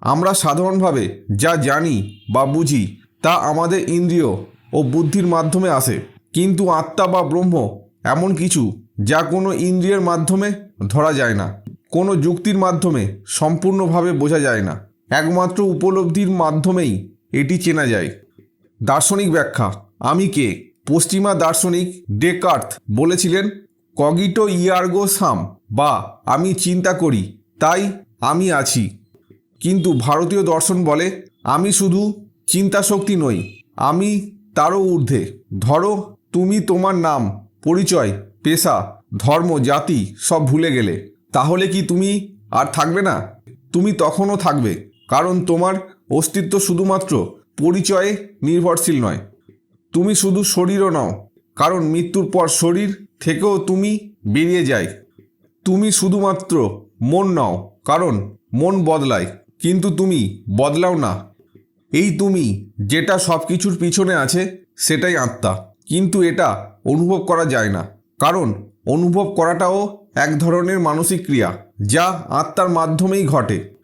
আমরা সাধারণভাবে যা জানি বা বুঝি তা আমাদের ইন্দ্রিয় ও বুদ্ধির মাধ্যমে আসে। কিন্তু আত্মা বা ব্রহ্ম এমন কিছু যা কোনো ইন্দ্রিয়ের মাধ্যমে ধরা যায় না। কোনো যুক্তির মাধ্যমে সম্পূর্ণভাবে বোঝা যায় না। একমাত্র উপলব্ধির মাধ্যমেই এটি চেনা যায়। দার্শনিক ব্যাখ্যা, আমি কে? পশ্চিমা দার্শনিক ডেকার্থ বলেছিলেন, কগিটো ইয়ার্গো সাম বা, আমি চিন্তা করি, তাই আমি আছি। কিন্তু ভারতীয় দর্শন বলে, আমি শুধু চিন্তা শক্তি নই, আমি তারও ঊর্ধ্বে। ধরো, তুমি তোমার নাম, পরিচয়, পেশা, ধর্ম, জাতি সব ভুলে গেলে। তাহলে কি তুমি আর থাকবে না? তুমি তখনও থাকবে, কারণ তোমার অস্তিত্ব শুধুমাত্র পরিচয়ে নির্ভরশীল নয়। তুমি শুধু শরীরও নও, কারণ মৃত্যুর পর শরীর থেকেও তুমি বেরিয়ে যায়। তুমি শুধুমাত্র মন নাও, কারণ মন বদলায়। কিন্তু তুমি বদলাও না। এই তুমি যেটা সব কিছুর পিছনে আছে, সেটাই আত্মা। কিন্তু এটা অনুভব করা যায় না। কারণ অনুভব করাটাও এক ধরনের মানসিক ক্রিয়া, যা আত্মার মাধ্যমেই ঘটে।